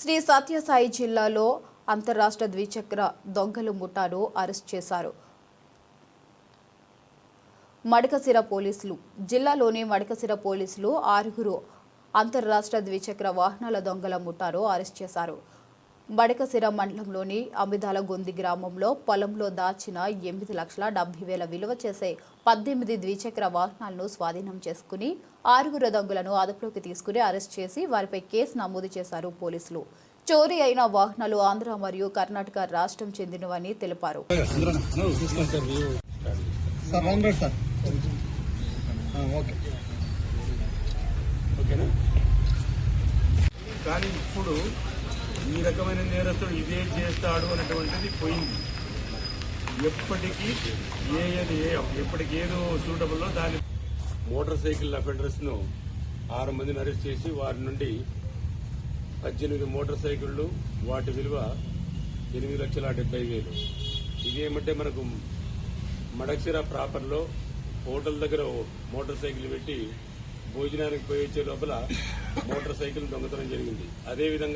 శ్రీ సత్యసాయి జిల్లాలో అంతరాష్ట్ర ద్విచక్ర దొంగలు ముఠాను అరెస్ట్ చేశారు. మడకసిర పోలీసులు జిల్లాలోని మడకసిర పోలీసులు ఆరుగురు అంతర్రాష్ట్ర ద్విచక్ర వాహనాల దొంగల ముఠాను అరెస్ట్ చేశారు. మడకసిర మండలంలోని అమిదాల గొంది గ్రామంలో పొలంలో దాచిన ఎనిమిది లక్షల డెబ్బై వేల విలువ చేసే పద్దెనిమిది ద్విచక్ర వాహనాలను స్వాధీనం చేసుకుని ఆరుగురు దొంగలను అదుపులోకి తీసుకుని అరెస్ట్ చేసి వారిపై కేసు నమోదు చేశారు పోలీసులు. చోరీ అయిన వాహనాలు ఆంధ్ర మరియు కర్ణాటక రాష్ట్రం చెందినవని తెలిపారు. కానీ ఇప్పుడు ఈ రకమైన నేరస్తుడు ఇదే చేస్తాడు అనేటువంటిది పోయింది. ఎప్పటికీ ఏ ఏది ఏ ఎప్పటికి ఏదో సూటబుల్లో దాని మోటార్ సైకిల్ అఫెండర్స్ను ఆరు మందిని అరెస్ట్ చేసి వారి నుండి పద్దెనిమిది మోటార్ సైకిళ్ళు వాటి విలువ ఎనిమిది లక్షల డెబ్బై వేలు. ఇదేమంటే మనకు మడక్సిర ప్రాపర్లో హోటల్ దగ్గర మోటార్ సైకిల్ పెట్టి భోజనానికి పోయి వచ్చే లోపల మోటార్ సైకిల్ దొంగతనం జరిగింది. అదేవిధంగా